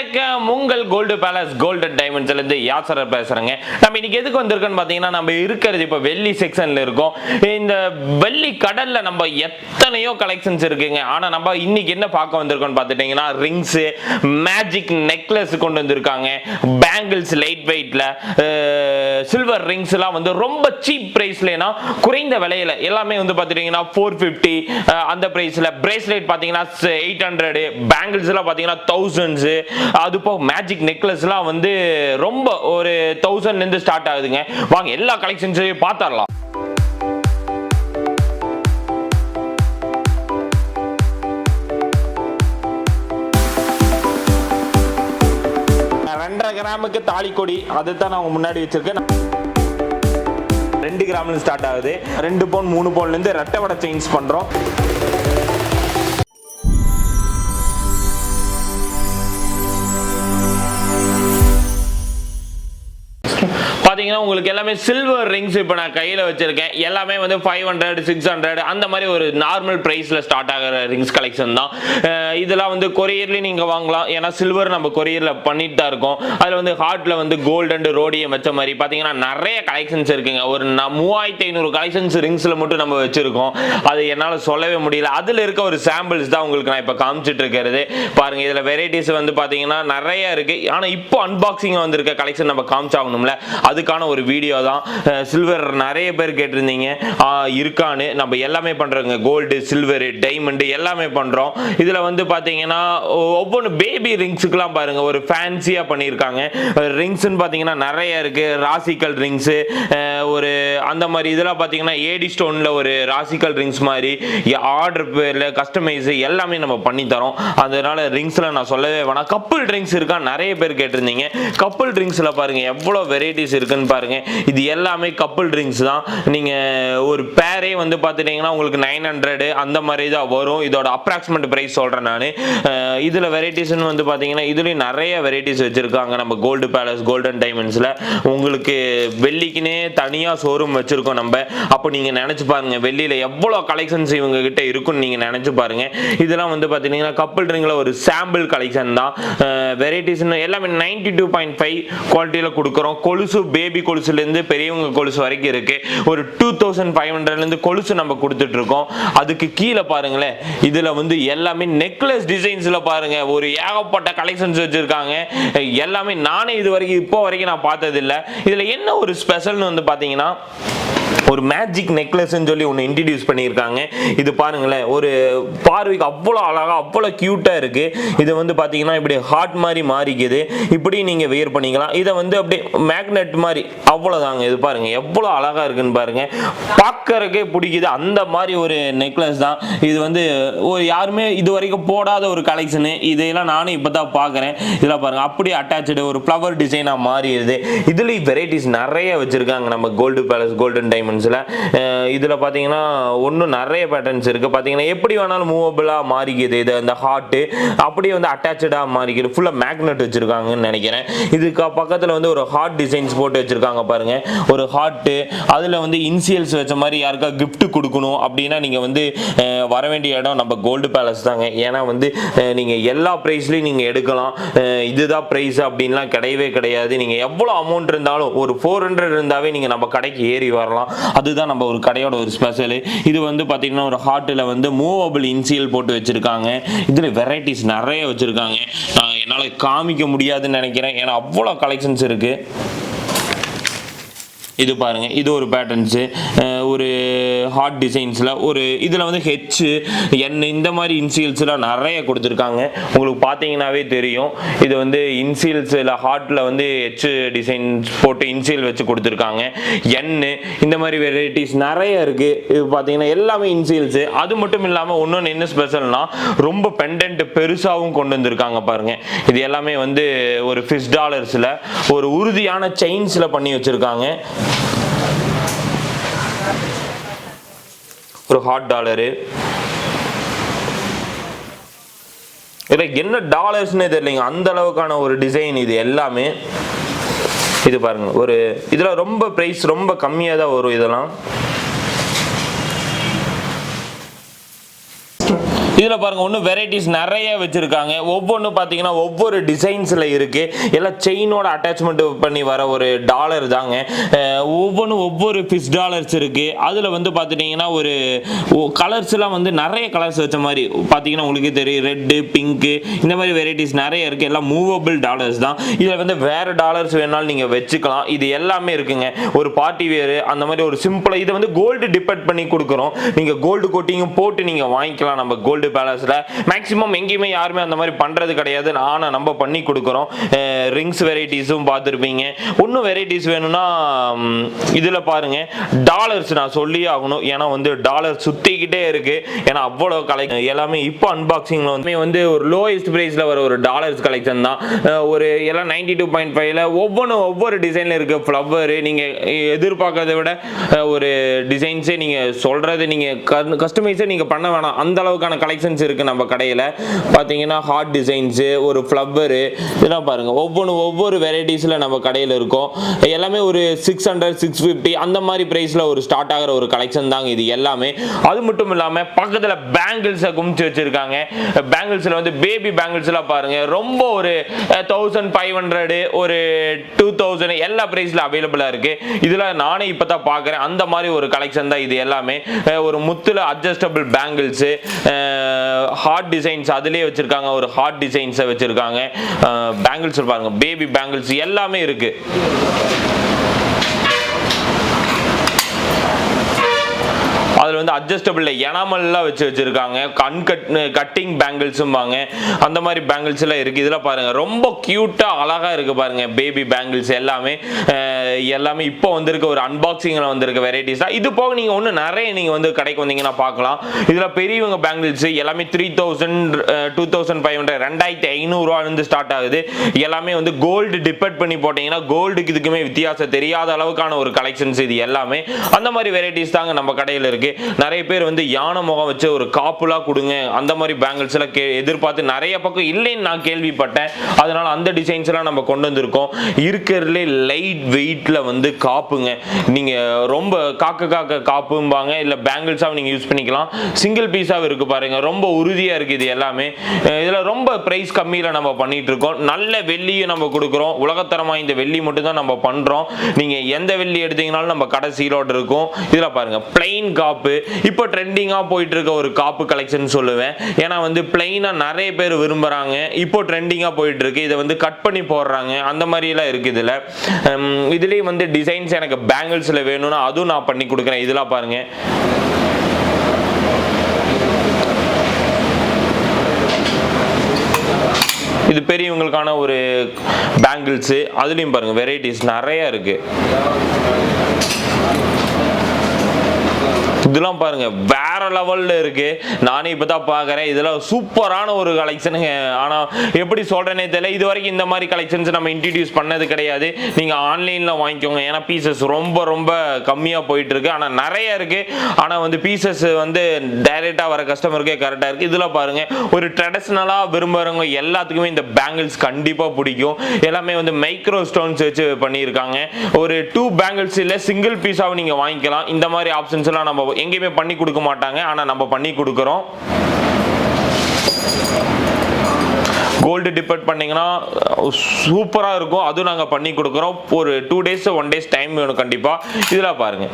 வணக்கம். உங்கள் gold palace golden டைமண்ட்ஸ்லேருந்து யாசரர் நம்ம இன்னைக்கு எதுக்கு வந்திருக்கோன்னு பார்த்தீங்கன்னா நம்ம இருக்கிறது இப்போ வெள்ளி செக்ஷனில் இருக்கோம். இந்த வெள்ளி கடலில் நம்ம எத்தனையோ கலெக்ஷன்ஸ் இருக்குங்க. ஆனால் நம்ம இன்னைக்கு என்ன பார்க்க வந்திருக்கோம்னு பார்த்துட்டீங்கன்னா ரிங்ஸு மேஜிக் நெக்லஸ் கொண்டு வந்திருக்காங்க. பேங்கிள்ஸ் லைட் வெயிட்டில் சில்வர் ரிங்ஸ்லாம் வந்து ரொம்ப சீப் பிரைஸ்லனா குறைந்த விலையில எல்லாமே வந்து பார்த்துட்டிங்கன்னா ஃபோர் ஃபிஃப்டி அந்த ப்ரைஸில் பிரேஸ்லெட் பார்த்தீங்கன்னா எயிட் ஹண்ட்ரடு பேங்கிள்ஸ் எல்லாம் பார்த்தீங்கன்னா தௌசண்ட்ஸு அது போக மேஜிக் நெக்லஸ்லாம் வந்து ரொம்ப ஒரு தௌசண்ட்லேருந்து ஸ்டார்ட் ஆகுதுங்க. வாங்க எல்லா கலெக்ஷன்ஸையும் பார்த்துடலாம் ரெண்டரை கிராமுக்கு தாலிக்கொடி அதை தான் நான் முன்னாடி வச்சிருக்கேன். ரெண்டு கிராம்ல ஸ்டார்ட் ஆகுது. ரெண்டு பவுன் மூணு பவுன்ல இருந்து ரெட்டை வடை சேஞ்ச் பண்றோம். பார்த்தீங்கன்னா உங்களுக்கு எல்லாமே சில்வர் ரிங்ஸ் இப்போ நான் கையில் வச்சிருக்கேன். எல்லாமே வந்து ஃபைவ் ஹண்ட்ரட் சிக்ஸ் ஹண்ட்ரட் அந்த மாதிரி ஒரு நார்மல் ப்ரைஸில் ஸ்டார்ட் ஆகிற ரிங்ஸ் கலெக்ஷன் தான். இதெல்லாம் வந்து கொரியர்லேயும் நீங்கள் வாங்கலாம். ஏன்னா சில்வர் நம்ம கொரியரில் பண்ணிட்டு தான் இருக்கோம். அதில் வந்து ஹார்ட்டில் வந்து கோல்டு அண்ட் ரோடியம் வச்ச மாதிரி பார்த்தீங்கன்னா நிறைய கலெக்ஷன்ஸ் இருக்குங்க. ஒரு மூவாயிரத்தி ஐநூறு கலெக்ஷன்ஸ் ரிங்ஸில் மட்டும் நம்ம வச்சுருக்கோம். அது என்னால் சொல்லவே முடியல. அதில் இருக்க ஒரு சாம்பிள்ஸ் தான் உங்களுக்கு நான் இப்போ காமிச்சிட்டு இருக்கிறது. பாருங்கள் இதில் வெரைட்டிஸ் வந்து பார்த்தீங்கன்னா நிறைய இருக்குது ஆனால் இப்போ அன்பாக்சிங் வந்திருக்க கலெக்ஷன் நம்ம காமிச்சாகணும்ல. அதுக்கு அதுக்கான ஒரு வீடியோ தான். சில்வர் நிறைய பேர் கேட்டிருந்தீங்க. இருக்கான்னு. நம்ம எல்லாமே பண்ணுறோங்க கோல்டு சில்வரு டைமண்டு எல்லாமே பண்ணுறோம் இதில் வந்து பார்த்தீங்கன்னா ஒவ்வொன்று பேபி ரிங்ஸுக்கெலாம் பாருங்கள் ஒரு ஃபேன்சியாக பண்ணியிருக்காங்க. ரிங்ஸுன்னு பார்த்தீங்கன்னா நிறைய இருக்குது ராசிக்கல் ரிங்ஸு ஒரு அந்த மாதிரி இதெல்லாம் பார்த்தீங்கன்னா ஏடி ஸ்டோனில் ஒரு ராசிக்கல் ரிங்ஸ் மாதிரி ஆர்டர் பேரில் கஸ்டமைஸு எல்லாமே நம்ம பண்ணி தரோம் அதனால ரிங்ஸில் நான் சொல்லவே வேணாம். கப்புள் ட்ரிங்க்ஸ் இருக்கா? நிறைய பேர் கேட்டிருந்தீங்க. கப்புள் ட்ரிங்க்ஸில் பாருங்கள் எவ்வளோ வெரைட்டிஸ் இருக்குன்னு பாருங்க. இது எல்லாமே கப்புள் ட்ரிங்க்ஸ் தான். நீங்க ஒரு பேரே வந்து பார்த்துட்டிங்கன்னா உங்களுக்கு நைன் ஹண்ட்ரட் அந்த மாதிரி தான் வரும். இதோட அப்ராக்சிமேட் பிரைஸ் சொல்றேன் நான். இதுல வெரைட்டிஸ்னு வந்து பாத்தீங்கன்னா இதுலயும் நிறைய வெரைட்டிஸ் வச்சிருக்காங்க. நம்ம கோல்டு பேலஸ் கோல்டன் டைமண்ட்ஸ்ல உங்களுக்கு வெள்ளிக்குன்னே தனியா ஷோரூம் வச்சிருக்கோம் நம்ம. அப்போ நீங்க நினைச்சு பாருங்க வெள்ளியில எவ்வளவு கலெக்ஷன்ஸ் இவங்க கிட்ட இருக்குன்னு நீங்க நினைச்சு பாருங்க. இதெல்லாம் வந்து பாத்தீங்கன்னா கப்பல் ட்ரிங்க்ல ஒரு சாம்பிள் கலெக்ஷன் தான். வெரைட்டிஸ் எல்லாமே நைன்டி டூ பாயிண்ட் ஃபைவ் குவாலிட்டியில் கொடுக்குறோம். கொலுசு பேபி கொலுசுலேருந்து பெரியவங்க கொலுசு வரைக்கும் இருக்குது ஒரு டூ தௌசண்ட் ஃபைவ் ஹண்ட்ரட்லேருந்து கொலுசு நம்ம கொடுத்துட்ருக்கோம். அதுக்கு கீழே பாருங்களேன் இதில் வந்து எல்லாமே நெக்லஸ் டிசைன்ஸில் பாருங்கள் ஒரு ஏகப்பட்ட கலெக்ஷன்ஸ் வச்சுருக்காங்க. எல்லாமே நானே இது வரைக்கும் இப்போ வரைக்கும் நான் பார்த்ததில்ல. இதில் என்ன ஒரு ஸ்பெஷல்னு வந்து பார்த்தீங்கன்னா ஒரு மேஜிக் நெக்லஸ்ன்னு சொல்லி ஒன்று இன்ட்ரடியூஸ் பண்ணியிருக்காங்க. இது பாருங்களேன் ஒரு பார்வைக்கு அவ்வளோ அழகாக அவ்வளோ க்யூட்டாக இருக்குது இது வந்து பார்த்தீங்கன்னா இப்படி ஹார்ட் மாதிரி மாறிக்குது. இப்படி நீங்கள் வியர் பண்ணிக்கலாம். இதை வந்து அப்படியே மேக்னெட் மாதிரி அவ்வளோதாங்க இது பாருங்கள் எவ்வளோ அழகாக இருக்குன்னு பாருங்கள் பார்க்கறக்கே பிடிக்குது. அந்த மாதிரி ஒரு நெக்லஸ் தான். இது வந்து ஒரு யாருமே இது வரைக்கும் போடாத ஒரு கலெக்ஷனு இதையெல்லாம் நானும் இப்போ தான் பார்க்குறேன் இதெல்லாம் பாருங்கள் அப்படியே அட்டாச்சு ஒரு ஃப்ளவர் டிசைனாக மாறிடுது. இதுலேயும் வெரைட்டிஸ் நிறைய வச்சுருக்காங்க. நம்ம கோல்டு பேலஸ் கோல்டன் டைமண்ட்ஸில் இதில் பார்த்தீங்கன்னா ஒன்றும் நிறைய பேட்டர்ன்ஸ் இருக்குது பார்த்தீங்கன்னா எப்படி வேணாலும் மூவபிளாக மாறிக்குது. இது அந்த ஹார்ட்டு அப்படியே வந்து அட்டாச்சாக மாறிக்குது. ஃபுல்லாக மேக்னெட் வச்சுருக்காங்கன்னு நினைக்கிறேன். இதுக்கு பக்கத்தில் வந்து ஒரு ஹார்ட் டிசைன்ஸ் போட்டு வச்சுருக்காங்க பாருங்கள் ஒரு ஹார்ட்டு அதில் வந்து இன்சியல்ஸ் வச்ச மாதிரி யாருக்கா கிஃப்ட் கொடுக்கணும் அப்படின்னா நீங்கள் வந்து வர வேண்டிய இடம் நம்ம கோல்டு பேலஸ் தாங்க. ஏன்னா வந்து நீங்கள் எல்லா ப்ரைஸ்லையும் நீங்கள் எடுக்கலாம். இதுதான் ப்ரைஸ் அப்படின்லாம் கிடையவே கிடையாது. நீங்கள் எவ்வளோ அமௌண்ட் இருந்தாலும் ஒரு ஃபோர் ஹண்ட்ரட் இருந்தாவே நீங்கள் நம்ம கடைக்கு ஏறி வரலாம். அதுதான் நம்ம ஒரு கடையோட ஒரு ஸ்பெஷலு இது வந்து பார்த்தீங்கன்னா ஒரு ஹார்ட்டில் வந்து மூவபிள் இன்சியல் போட்டு வச்சுருக்காங்க. இதில் வெரைட்டிஸ் நிறைய வச்சுருக்காங்க. என்னால் காமிக்க முடியாதுன்னு நினைக்கிறேன். ஏன்னா அவ்வளோ கலெக்ஷன்ஸ் இருக்குது இது பாருங்கள் இது ஒரு பேட்டர்ன்ஸு ஒரு ஹார்ட் டிசைன்ஸில் ஒரு இதில் வந்து ஹெச் என் இந்த மாதிரி இன்சியல்ஸ்லாம் நிறைய கொடுத்துருக்காங்க. உங்களுக்கு பார்த்தீங்கன்னாவே தெரியும். இது வந்து இன்சியல்ஸில் ஹார்ட்டில் வந்து ஹெச் டிசைன்ஸ் போட்டு இன்சியல் வச்சு கொடுத்துருக்காங்க. என் இந்த மாதிரி வெரைட்டிஸ் நிறைய இருக்குது இது பார்த்தீங்கன்னா எல்லாமே இன்சியல்ஸு அது மட்டும் இல்லாமல் இன்னொன்று என்ன ஸ்பெஷல்னா ரொம்ப பெண்டன்ட் பெருசாகவும் கொண்டு வந்திருக்காங்க பாருங்கள் இது எல்லாமே வந்து ஒரு ஃபிஷ் டாலர்ஸில் ஒரு உறுதியான செயின்ஸில் பண்ணி வச்சுருக்காங்க. ஒரு ஹாட் டாலரு இதில் என்ன டாலர்ஸ்னே தெரியலைங்க. அந்த அளவுக்கான ஒரு டிசைன் இது எல்லாமே. இது பாருங்க. ஒரு இதில் ரொம்ப ப்ரைஸ் ரொம்ப கம்மியாக தான் வரும் இதெல்லாம். இதில் பாருங்கள் ஒன்றும் வெரைட்டிஸ் நிறைய வச்சுருக்காங்க. ஒவ்வொன்றும் பார்த்தீங்கன்னா ஒவ்வொரு டிசைன்ஸில் இருக்குது எல்லாம் செயினோட அட்டாச்மெண்ட் பண்ணி வர ஒரு டாலர் தாங்க. ஒவ்வொன்றும் ஒவ்வொரு ஃபிஸ் டாலர்ஸ் இருக்குது அதில் வந்து பார்த்துட்டிங்கன்னா ஒரு கலர்ஸ்லாம் வந்து நிறைய கலர்ஸ் வச்ச மாதிரி பார்த்தீங்கன்னா உங்களுக்கு தெரியும். ரெட்டு பிங்க்கு இந்த மாதிரி வெரைட்டிஸ் நிறைய இருக்குது எல்லாம் மூவபிள் டாலர்ஸ் தான். இதில் வந்து வேறு டாலர்ஸ் வேணாலும் நீங்கள் வச்சுக்கலாம். இது எல்லாமே இருக்குங்க. ஒரு பார்ட்டி வேறு அந்த மாதிரி ஒரு சிம்பிளாக இதை வந்து கோல்டு டிபெண்ட் பண்ணி கொடுக்குறோம். நீங்கள் கோல்டு கோட்டிங்கும் போட்டு நீங்கள் வாங்கிக்கலாம். நம்ம கோல்டு பேலஸில் மேக்ஸிமம் எங்கேயுமே யாருமே அந்த மாதிரி பண்ணுறது கிடையாது. ஆனால் நம்ம பண்ணி கொடுக்குறோம். ரிங்ஸ் வெரைட்டிஸும் பார்த்துருப்பீங்க. இன்னும் வெரைட்டிஸ் வேணும்னா இதில் பாருங்க. டாலர்ஸ் நான் சொல்லி ஆகணும். ஏன்னா வந்து டாலர் சுற்றிக்கிட்டே இருக்கு. ஏன்னா அவ்வளோ கலை எல்லாமே இப்போ அன்பாக்சிங்கில் வந்து வந்து ஒரு லோயஸ்ட் ப்ரைஸில் வர ஒரு டாலர்ஸ் கலெக்ஷன் தான். ஒரு எல்லாம் நைன்டி டூ பாயிண்ட் ஃபைவ்ல ஒவ்வொன்றும் ஒவ்வொரு டிசைனில் இருக்கு ஃப்ளவர் நீங்கள் எதிர்பார்க்கறத விட ஒரு டிசைன்ஸே நீங்கள் சொல்கிறது நீங்கள் கஸ்டமைஸே நீங்கள் பண்ண வேணாம். அந்த அளவுக்கான கலெக்ஷன்ஸ் இருக்குது நம்ம கடையில். பார்த்தீங்கன்னா ஹார்ட் டிசைன்ஸு ஒரு ஃப்ளவரு இதெல்லாம் பாருங்கள் ஒவ்வொன்று ஒவ்வொரு வெரைட்டிஸில் நம்ம கடையில் இருக்கும். எல்லாமே ஒரு சிக்ஸ் ஹண்ட்ரட் சிக்ஸ் ஃபிஃப்டி அந்த மாதிரி ப்ரைஸில் ஒரு ஸ்டார்ட் ஆகிற ஒரு கலெக்ஷன் தாங்க இது எல்லாமே. அது மட்டும் இல்லாமல் பக்கத்தில் பேங்கிள்ஸை குமிச்சு வச்சுருக்காங்க. பேங்கிள்ஸில் வந்து பேபி பேங்கிள்ஸ்லாம் பாருங்கள் ரொம்ப ஒரு தௌசண்ட் ஃபைவ் ஹண்ட்ரடு ஒரு டூ தௌசண்ட் எல்லா ப்ரைஸில் அவைலபிளாக இருக்குது இதில் நானே இப்போ தான் பார்க்குறேன் அந்த மாதிரி ஒரு கலெக்ஷன் தான் இது எல்லாமே. ஒரு முத்தில் அட்ஜஸ்டபிள் பேங்கிள்ஸு ஹார்ட் டிசைன்ஸ் அதிலே வச்சுருக்காங்க ஒரு ஹார்ட் டிசைன்ஸை வச்சுருக்காங்க. பேங்கிள்ஸ் பாருங்க பேபி பேங்கிள்ஸ் எல்லாமே இருக்குது அதில் வந்து அட்ஜஸ்டபிள் எனாமல்லாம் வச்சு வச்சுருக்காங்க. கண் கட் கட்டிங் பேங்கிள்ஸும்பாங்க அந்த மாதிரி பேங்கிள்ஸ் எல்லாம் இருக்குது இதெல்லாம் பாருங்கள் ரொம்ப க்யூட்டாக அழகாக இருக்குது பாருங்கள் பேபி பேங்கிள்ஸ் எல்லாமே. எல்லாமே இப்போ வந்திருக்க ஒரு அன்பாக்சிங்கில் வந்திருக்க வெரைட்டிஸ் தான் இது போக நீங்கள் ஒன்று நிறைய நீங்கள் வந்து கடைக்கு வந்தீங்கன்னா பார்க்கலாம். இதில் பெரியவங்க பேங்கிள்ஸ் எல்லாமே three thousand two thousand five hundred ரெண்டாயிரத்தி ஐநூறுரூவாலேருந்து ஸ்டார்ட் ஆகுது. எல்லாமே வந்து கோல்டு டிபெண்ட் பண்ணி போட்டிங்கன்னா கோல்டுக்கு இதுக்குமே வித்தியாசம் தெரியாத அளவுக்கான ஒரு கலெக்ஷன்ஸ் இது எல்லாமே. அந்த மாதிரி வெரைட்டிஸ் தாங்க நம்ம கடையில் இருக்குது இருக்கு. நிறைய பேர் வந்து யானை முகம் வச்சு ஒரு காப்புலாம் கொடுங்க அந்த மாதிரி பேங்கிள்ஸ் எல்லாம் கே எதிர்பார்த்து நிறைய பக்கம் இல்லைன்னு நான் கேள்விப்பட்டேன். அதனால அந்த டிசைன்ஸ் எல்லாம் நம்ம கொண்டு வந்திருக்கோம். இருக்கிறதுலே லைட் வெயிட்டில் வந்து காப்புங்க. நீங்கள் ரொம்ப காக்க காக்க காப்பும்பாங்க இல்லை பேங்கிள்ஸாகவும் நீங்கள் யூஸ் பண்ணிக்கலாம். சிங்கிள் பீஸாகவும் இருக்கு பாருங்க. ரொம்ப உறுதியாக இருக்குது இது எல்லாமே. இதில் ரொம்ப ப்ரைஸ் கம்மியில் நம்ம பண்ணிகிட்டு இருக்கோம். நல்ல வெள்ளியும் நம்ம கொடுக்குறோம். உலகத்தரமாக இந்த வெள்ளி மட்டும் தான் நம்ம பண்ணுறோம் நீங்கள் எந்த வெள்ளி எடுத்தீங்கனாலும் நம்ம கடை சீலோடு இருக்கும். பாருங்கள் பிளெயின் கா காப்பு. இப்போ ட்ரெண்டிங்காக போயிட்டு இருக்க ஒரு காப்பு கலெக்ஷன் சொல்லுவேன். ஏன்னா வந்து பிளெயினாக நிறைய பேர் விரும்புகிறாங்க இப்போ ட்ரெண்டிங்காக போயிட்டு இருக்கு இதை வந்து கட் பண்ணி போடுறாங்க. அந்த மாதிரிலாம் இருக்கு இதில் இதுலேயும் வந்து டிசைன்ஸ் எனக்கு பேங்கிள்ஸில் வேணும்னா அதுவும் நான் பண்ணி கொடுக்குறேன். இதெல்லாம் பாருங்க. இது பெரியவங்களுக்கான ஒரு பேங்கிள்ஸு அதுலேயும் பாருங்கள் வெரைட்டிஸ் நிறையா இருக்குது இதெல்லாம் பாருங்க. வேற இருக்குது இருக்கு. இப்போ தான் பார்க்குறேன். இதில் சூப்பரான ஒரு கலெக்ஷனுங்க ஆனால் எப்படி சொல்கிறேனே தெரியல. இது வரைக்கும் இந்த மாதிரி கலெக்ஷன்ஸ் நம்ம இன்ட்ரடியூஸ் பண்ணது கிடையாது. நீங்கள் ஆன்லைனில் வாங்கிக்கோங்க. ஏன்னா பீசஸ் ரொம்ப ரொம்ப கம்மியாக போயிட்டு இருக்கு நிறைய இருக்கு. ஆனால் வந்து பீசஸ் வந்து டைரெக்டாக வர கஸ்டமருக்கே கரெக்டாக இருக்கு. இதில் பாருங்க. ஒரு ட்ரெடிஷ்னலாக விரும்புகிறவங்க எல்லாத்துக்குமே இந்த பேங்கிள்ஸ் கண்டிப்பாக பிடிக்கும். எல்லாமே வந்து மைக்ரோ ஸ்டோன்ஸ் வச்சு பண்ணியிருக்காங்க. ஒரு டூ பேங்கிள்ஸ் இல்லை சிங்கிள் பீஸாகவும் நீங்கள் வாங்கிக்கலாம். இந்த மாதிரி ஆப்ஷன்ஸ்லாம் நம்ம எங்கேயுமே பண்ணி கொடுக்க மாட்டாங்க. ஆனா நம்ம பண்ணி கொடுக்குறோம். கோல்டு டிபெட் பண்ணிங்கன்னா சூப்பராக இருக்கும். அதுவும் நாங்கள் பண்ணி கொடுக்குறோம். ஒரு two days one days time வேணும் கண்டிப்பாக இதில் பாருங்க.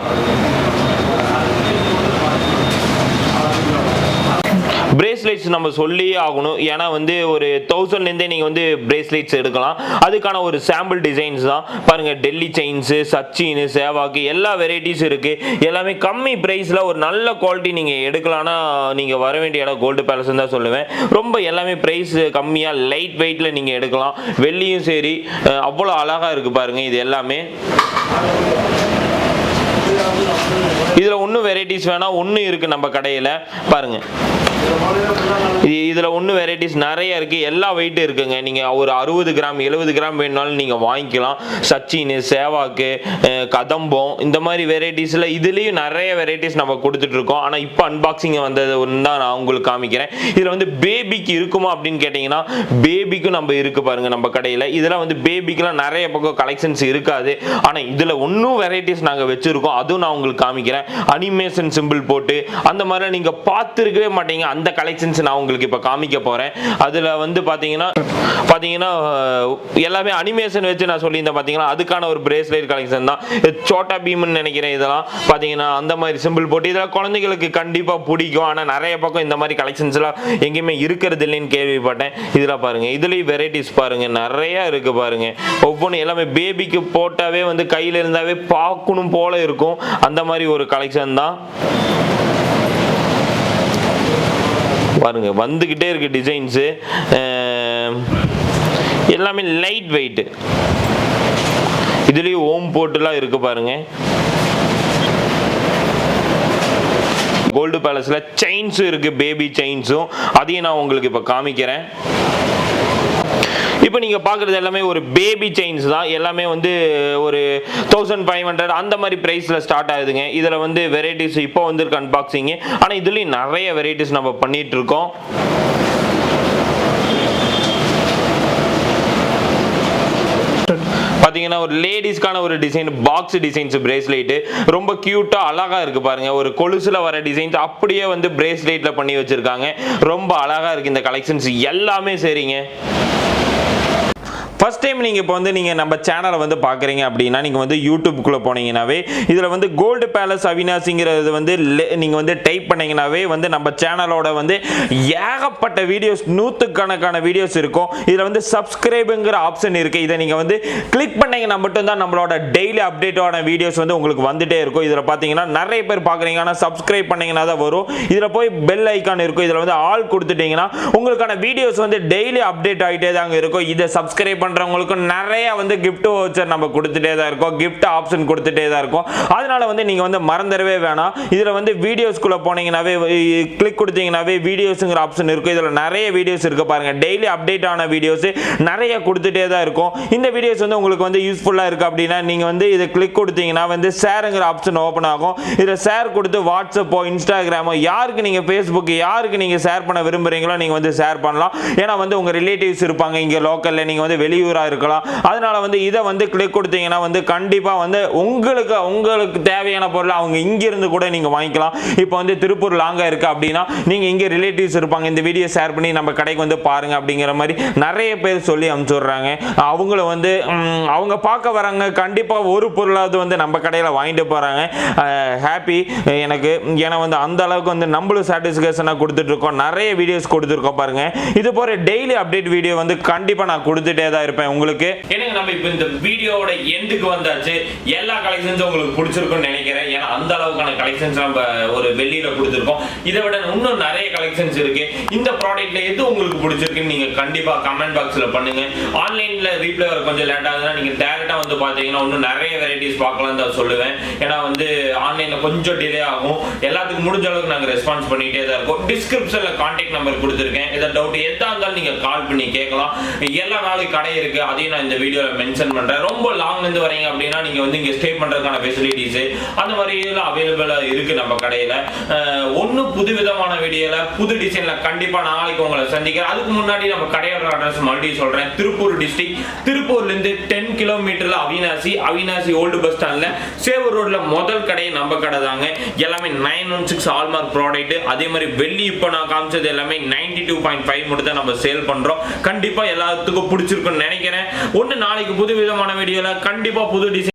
பிரேஸ்லெட்ஸ் நம்ம சொல்லியே ஆகணும். ஏன்னா வந்து ஒரு தௌசண்ட்லேருந்தே நீங்கள் வந்து பிரேஸ்லெட்ஸ் எடுக்கலாம். அதுக்கான ஒரு சாம்பிள் டிசைன்ஸ் தான். பாருங்க டெல்லி செயின்ஸு சச்சின் சேவாக்கு எல்லா வெரைட்டிஸ் இருக்குது எல்லாமே கம்மி ப்ரைஸில் ஒரு நல்ல குவாலிட்டி நீங்கள் எடுக்கலாம்னா நீங்கள் வர வேண்டிய இடம் கோல்டு பேலஸ் தான் சொல்லுவேன். ரொம்ப எல்லாமே ப்ரைஸ் கம்மியாக லைட் வெயிட்டில் நீங்கள் எடுக்கலாம். வெள்ளியும் சரி அவ்வளோ அழகாக இருக்குது பாருங்கள் இது எல்லாமே. இதில் ஒன்றும் வெரைட்டிஸ் வேணால் ஒன்று இருக்குது நம்ம கடையில். பாருங்கள் இது இதில் ஒன்றும் வெரைட்டிஸ் நிறைய இருக்குது எல்லா வெயிட்டும் இருக்குங்க. நீங்கள் ஒரு அறுபது கிராம் எழுபது கிராம் வேணுனாலும் நீங்கள் வாங்கிக்கலாம். சச்சின் சேவாக்கு கதம்பம் இந்த மாதிரி வெரைட்டிஸில் இதுலேயும் நிறைய வெரைட்டிஸ் நம்ம கொடுத்துட்ருக்கோம் ஆனால் இப்போ அன்பாக்சிங் வந்தது ஒன்று தான் நான் உங்களுக்கு காமிக்கிறேன். இதில் வந்து பேபிக்கு இருக்குமா அப்படின்னு கேட்டிங்கன்னா பேபிக்கும் நம்ம இருக்கு பாருங்கள் நம்ம கடையில். இதெல்லாம் வந்து பேபிக்கெலாம் நிறைய பக்கம் கலெக்ஷன்ஸ் இருக்காது. ஆனால் இதில் ஒன்றும் வெரைட்டிஸ் நாங்கள் வச்சுருக்கோம். அதுவும் நான் உங்களுக்கு காமிக்கிறேன். அனிமேஷன் சிம்பிள் போட்டு அந்த மாதிரிலாம் நீங்கள் பார்த்துருக்கவே மாட்டீங்க. அந்த கலெக்ஷன்ஸ் நான் உங்களுக்கு இப்போ காமிக்க போகிறேன் அதில் வந்து பார்த்தீங்கன்னா பார்த்தீங்கன்னா எல்லாமே அனிமேஷன் வச்சு நான் சொல்லியிருந்தேன் பார்த்தீங்கன்னா அதுக்கான ஒரு பிரேஸ்லெட் கலெக்ஷன் தான். சோட்டா பீம்னு நினைக்கிறேன் இதெல்லாம். பார்த்தீங்கன்னா அந்த மாதிரி சிம்பிள் போட்டு இதெல்லாம் குழந்தைகளுக்கு கண்டிப்பாக பிடிக்கும். ஆனால் நிறைய பக்கம் இந்த மாதிரி கலெக்ஷன்ஸ்லாம் எங்கேயுமே இருக்கிறது இல்லைன்னு கேள்விப்பட்டேன். இதில் பாருங்கள் இதுலேயும் வெரைட்டிஸ் பாருங்கள் நிறையா இருக்குது பாருங்க. ஒவ்வொன்றும் எல்லாமே பேபிக்கு போட்டாவே வந்து கையில் இருந்தாவே பார்க்கணும் போல இருக்கும். அந்த மாதிரி ஒரு கலெக்ஷன் தான். பாருங்க வந்துக்கிட்டே இருக்கு டிசைன்ஸு எல்லாமே லைட் வெயிட் இதுலேயும் ஓம் போட்டுலாம் இருக்கு பாருங்க. கோல்டு பேலஸில் செயின்ஸும் இருக்கு பேபி செயின்ஸும் அதையும் நான் உங்களுக்கு இப்போ காமிக்கிறேன். இப்போ நீங்கள் பார்க்குறது எல்லாமே ஒரு பேபி செயின்ஸ் தான். எல்லாமே வந்து ஒரு தௌசண்ட் ஃபைவ் ஹண்ட்ரட் அந்த மாதிரி ப்ரைஸில் ஸ்டார்ட் ஆகுதுங்க. இதில் வந்து வெரைட்டிஸ் இப்போ வந்திருக்கு அன்பாக்சிங்கு ஆனால் இதுலேயும் நிறைய வெரைட்டிஸ் நம்ம பண்ணிகிட்டு இருக்கோம் பார்த்தீங்கன்னா ஒரு லேடிஸ்க்கான ஒரு டிசைன் பாக்ஸ் டிசைன்ஸ் பிரேஸ்லெட்டு ரொம்ப க்யூட்டாக அழகாக இருக்குது பாருங்க. ஒரு கொலுசில் வர டிசைன்ஸ் அப்படியே வந்து பிரேஸ்லெட்டில் பண்ணி வச்சிருக்காங்க. ரொம்ப அழகாக இருக்குது இந்த கலெக்ஷன்ஸ் எல்லாமே சரிங்க. ஃபர்ஸ்ட் டைம் நீங்கள் இப்போ வந்து நீங்கள் நம்ம சேனலை வந்து பார்க்குறீங்க அப்படின்னா நீங்கள் வந்து யூடியூப்குள்ளே போனீங்கன்னாவே இதில் வந்து கோல்டு பேலஸ் அவினாசிங்கிறது வந்து நீங்கள் வந்து டைப் பண்ணீங்கன்னாவே வந்து நம்ம சேனலோட வந்து ஏகப்பட்ட வீடியோஸ் நூற்றுக்கணக்கான வீடியோஸ் இருக்கும். இதில் வந்து சப்ஸ்கிரைபுங்கிற ஆப்ஷன் இருக்குது இதை நீங்கள் வந்து கிளிக் பண்ணிங்கன்னா மட்டும்தான் நம்மளோட டெய்லி அப்டேட்டோட வீடியோஸ் வந்து உங்களுக்கு வந்துட்டே இருக்கும். இதில் பார்த்தீங்கன்னா நிறைய பேர் பார்க்குறீங்க ஆனால் சப்ஸ்கிரைப் பண்ணிங்கன்னா தான் வரும். இதில் போய் பெல் ஐக்கான் இருக்கும். இதில் வந்து ஆல் கொடுத்துட்டீங்கன்னா உங்களுக்கான வீடியோஸ் வந்து டெய்லி அப்டேட் ஆகிட்டே தாங்க இருக்கும். இதை சப்ஸ்கிரைப் பண்ணுறவங்களுக்கும் நிறைய வந்து கிஃப்ட் வவுச்சர் நம்ம கொடுத்துட்டே தான் இருக்கோம். கிஃப்ட் ஆப்ஷன் கொடுத்துட்டே தான் இருக்கும். அதனால வந்து நீங்கள் வந்து மறந்துடவே வேணாம். இதில் வந்து வீடியோஸ்குள்ளே போனீங்கன்னாவே கிளிக் கொடுத்தீங்கன்னாவே வீடியோஸுங்கிற ஆப்ஷன் இருக்கும். இதில் நிறைய வீடியோஸ் இருக்குது பாருங்கள் டெய்லி அப்டேட் ஆன வீடியோஸ் நிறைய கொடுத்துட்டே தான் இருக்கும். இந்த வீடியோஸ் வந்து உங்களுக்கு வந்து யூஸ்ஃபுல்லாக இருக்குது அப்படின்னா நீங்கள் வந்து இதை கிளிக் கொடுத்தீங்கன்னா வந்து ஷேருங்கிற ஆப்ஷன் ஓப்பன் ஆகும். இதில் ஷேர் கொடுத்து வாட்ஸ்அப்போ இன்ஸ்டாகிராமோ யாருக்கு நீங்கள் ஃபேஸ்புக் யாருக்கு நீங்கள் ஷேர் பண்ண விரும்புகிறீங்களோ நீங்கள் வந்து ஷேர் பண்ணலாம். ஏன்னா வந்து உங்கள் ரிலேட்டிவ்ஸ் இருப்பாங்க இங்கே லோக்கலில் நீங்கள் வந்து ரிசீவராக இருக்கலாம். அதனால் வந்து இதை வந்து கிளிக் கொடுத்தீங்கன்னா வந்து கண்டிப்பாக வந்து உங்களுக்கு உங்களுக்கு தேவையான பொருளை அவங்க இங்கேருந்து கூட நீங்கள் வாங்கிக்கலாம். இப்போ வந்து திருப்பூர் லாங்காக இருக்குது அப்படின்னா நீங்கள் இங்கே ரிலேட்டிவ்ஸ் இருப்பாங்க. இந்த வீடியோ ஷேர் பண்ணி நம்ம கடைக்கு வந்து பாருங்கள் அப்படிங்கிற மாதிரி நிறைய பேர் சொல்லி அனுப்பிச்சுடுறாங்க. அவங்கள வந்து அவங்க பார்க்க வராங்க. கண்டிப்பாக ஒரு பொருளாவது வந்து நம்ம கடையில் வாங்கிட்டு போகிறாங்க ஹாப்பி எனக்கு ஏன்னா வந்து அந்த அளவுக்கு வந்து நம்மளும் சாட்டிஸ்ஃபேக்ஷனாக கொடுத்துட்ருக்கோம் நிறைய வீடியோஸ் கொடுத்துருக்கோம் பாருங்கள் இது போகிற டெய்லி அப்டேட் வீடியோ வந்து கண்டிப்பாக நான் கொடுத்துட்டே தான் இருப்பேன் உங்களுக்கு. எனக்கு நம்ம இப்போ இந்த வீடியோவோட எண்டுக்கு வந்தாச்சு? எல்லா கலெக்ஷன்ஸும் உங்களுக்கு பிடிச்சிருக்கும்னு நினைக்கிறேன். அந்த அளவுக்கான கலெக்ஷன்ஸ் நம்ம ஒரு வெளியில கொடுத்துருக்கோம். இதை விட இன்னும் நிறைய கலெக்ஷன்ஸ் இருக்கு. இந்த ப்ராடக்ட்ல எது உங்களுக்கு பிடிச்சிருக்குன்னு நீங்க கண்டிப்பா கமெண்ட் பாக்ஸ்ல பண்ணுங்க. ஆன்லைன்ல ரீப்ளே வர கொஞ்சம் லேட் ஆகுதுன்னா நீங்க டேரக்டா வந்து பாத்தீங்கன்னா இன்னும் நிறைய வெரைட்டிஸ் பார்க்கலாம் தான் சொல்லுவேன். ஏன்னா வந்து ஆன்லைன்ல கொஞ்சம் டிலே ஆகும். எல்லாத்துக்கும் முடிஞ்ச அளவுக்கு நாங்க ரெஸ்பான்ஸ் பண்ணிட்டே தான் இருக்கோம். டிஸ்கிரிப்ஷன்ல கான்டாக்ட் நம்பர் கொடுத்துருக்கேன். ஏதாவது டவுட் எதா இருந்தாலும் நீங்க கால் பண்ணி கேட்கலாம். எல்லா நாளும் கடை இருக்கு. அதையும் நான் இந்த வீடியோல மென்ஷன் பண்றேன். ரொம்ப லாங்ல இருந்து வரீங்க அப்படின்னா நீங்க வந்து இங்க ஸ்டே பண்றதுக்கான ஃபெசிலிட்டிஸ் அந்த மாதிரி இதெல்லாம் அவைலபிளா இருக்கு நம்ம கடையில. அஹ், புது விதமான வீடியோல புது டிசைன்ல கண்டிப்பா நாளைக்கு உங்களை சந்திக்கிறேன். அதுக்கு முன்னாடி நம்ம கடையோட அட்ரஸ் மறுபடியும் சொல்றேன். திருப்பூர் டிஸ்ட்ரிக்ட் திருப்பூர்ல இருந்து டென் கிலோமீட்டர்ல அவினாசி அவினாசி ஓல்டு பஸ் ஸ்டாண்ட்ல சேவூர் ரோட்ல முதல் கடை நம்ம கடை தாங்க. எல்லாமே nine one six hallmark product அதே மாதிரி வெள்ளி இப்போ நான் காமிச்சது எல்லாமே நைன்டி டூ பாயிண்ட் ஃபைவ் மட்டும் தான் நம்ம சேல் பண்றோம். கண்டிப்பா எல்லாத்துக்கும் பிடிச்சிருக்கும்னு நினைக்கிறேன். ஒன்று நாளைக்கு புது விதமான வீடியோல கண்டிப்பா புது டிசைன்